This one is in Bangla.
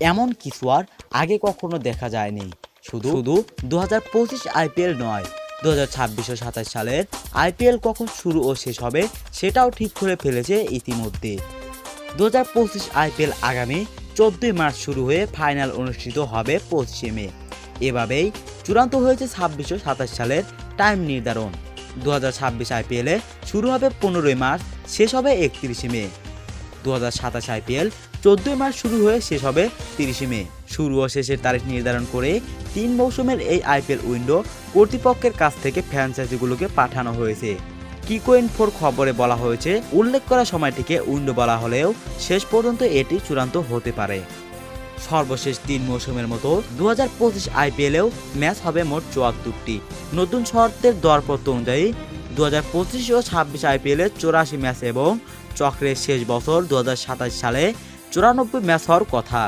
এমন কিছু আর আগে কখনো দেখা যায়নি। শুধু শুধু দু হাজার পঁচিশ আইপিএল নয় দু হাজার ছাব্বিশ ও সাতাশ সালের আইপিএল কখন শুরু ও শেষ হবে সেটাও ঠিক করে ফেলেছে ইতিমধ্যে। দু হাজার পঁচিশ আইপিএল আগামী চোদ্দই মার্চ শুরু হয়ে ফাইনাল অনুষ্ঠিত হবে পঁচিশে মে। এভাবেই চূড়ান্ত হয়েছে ছাব্বিশ ও সাতাশ সালের টাইম নির্ধারণ। দু হাজার ছাব্বিশ আইপিএলে শুরু হবে পনেরোই মার্চ শেষ হবে একত্রিশে মে। দু হাজার সাতাশ আইপিএল চোদ্দই মার্চ শুরু হয়ে শেষ হবে তিরিশে মে। শুরু ও শেষের তারিখ নির্ধারণ করে তিন মৌসুমের এই আইপিএল উইন্ডো কর্তৃপক্ষের কাছ থেকে ফ্র্যাঞ্চাইজিগুলোকে পাঠানো হয়েছে। কিকোয়েন ফোর খবরে বলা হয়েছে, উল্লেখ করা সময়টিকে উইন্ডো বলা হলেও শেষ পর্যন্ত এটি চূড়ান্ত হতে পারে। সর্বশেষ তিন মৌসুমের মতো দু হাজার পঁচিশ আইপিএলেও ম্যাচ হবে মোট চুয়াত্তরটি। নতুন শর্তের দরপত্র অনুযায়ী দু হাজার পঁচিশ ও ছাব্বিশ আইপিএলে চৌরাশি ম্যাচ এবং চক্রের শেষ বছর দু হাজার সাতাশ সালে চুরানব্বই ম্যাচ হওয়ার কথা।